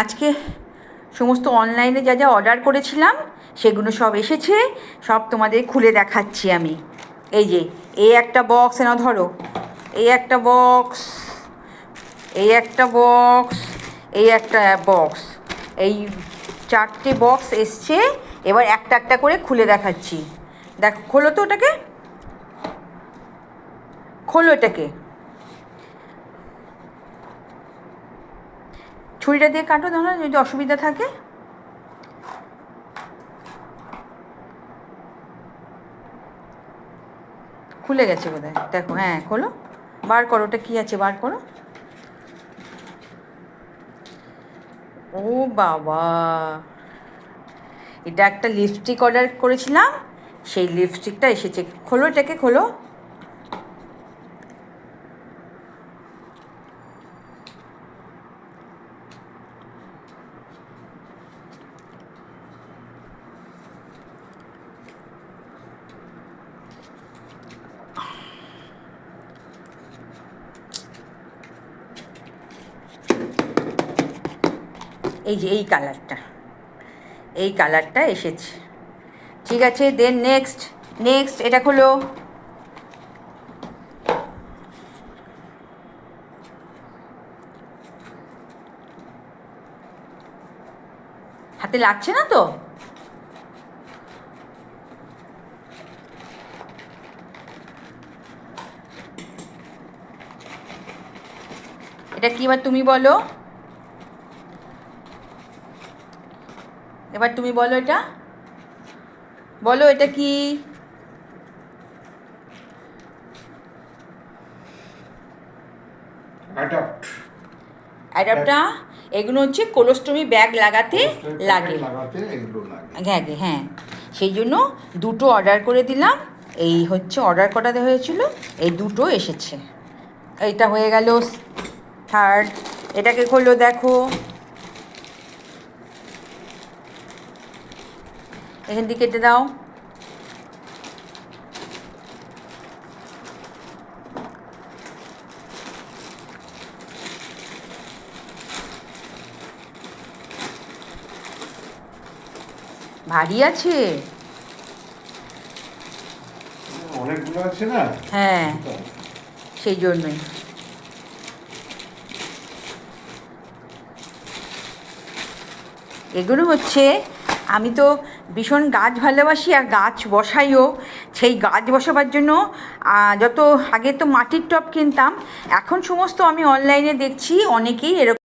আজকে সমস্ত অনলাইনে যা যা অর্ডার করেছিলাম, সেগুলো সব এসেছে, সব তোমাদের খুলে দেখাচ্ছি আমি। এই যে এই একটা বক্স না ধরো এই একটা বক্স এই একটা বক্স এই একটা বক্স এই চারটে বক্স এসছে, এবার একটা একটা করে খুলে দেখাচ্ছি। দেখো, খোলো তো ওটাকে। খোলো এটাকে। ছুরিটা দিয়ে কাটো ধরো যদি অসুবিধা থাকে। খুলে গেছে বোধহয়। দেখো হ্যাঁ খোলো। বার করো, ওটা কী আছে? বার করো। ও বাবা! এটা একটা লিপস্টিক অর্ডার করেছিলাম। সেই লিপস্টিকটা এসেছে। খোলো, এটাকে খোলো। এই যে, এই কালারটা এই কালারটা এসেছে। ঠিক আছে দেন নেক্সট নেক্সট এটা খোলো। হাতে লাগছে না তো? এটা কি এবার তুমি বলো? এবার তুমি বলো এটা। বলো এটা কি? অ্যাডাপ্ট এগুলো হচ্ছে কোলোস্টমি ব্যাগ লাগাতে লাগে। লাগে। হ্যাঁ হ্যাঁ সেই জন্য দুটো অর্ডার করে দিলাম। এই হচ্ছে অর্ডার করাতে হয়েছিল? এই দুটো এসেছে। এইটা হয়ে গেল থার্ড এটাকে খোলো দেখো। এখান থেকে কেটে দাও। ভারী আছে। অনেকগুলো আছে না? হ্যাঁ সেই জন্যই। এগুলো হচ্ছে আমি তো ভীষণ গাছ ভালোবাসি আর গাছ বসাইও। সেই গাছ বসাবার জন্য যত আগে তো মাটির টব কিনতাম, এখন সমস্ত আমি অনলাইনে দেখছি, অনেকেই এরকম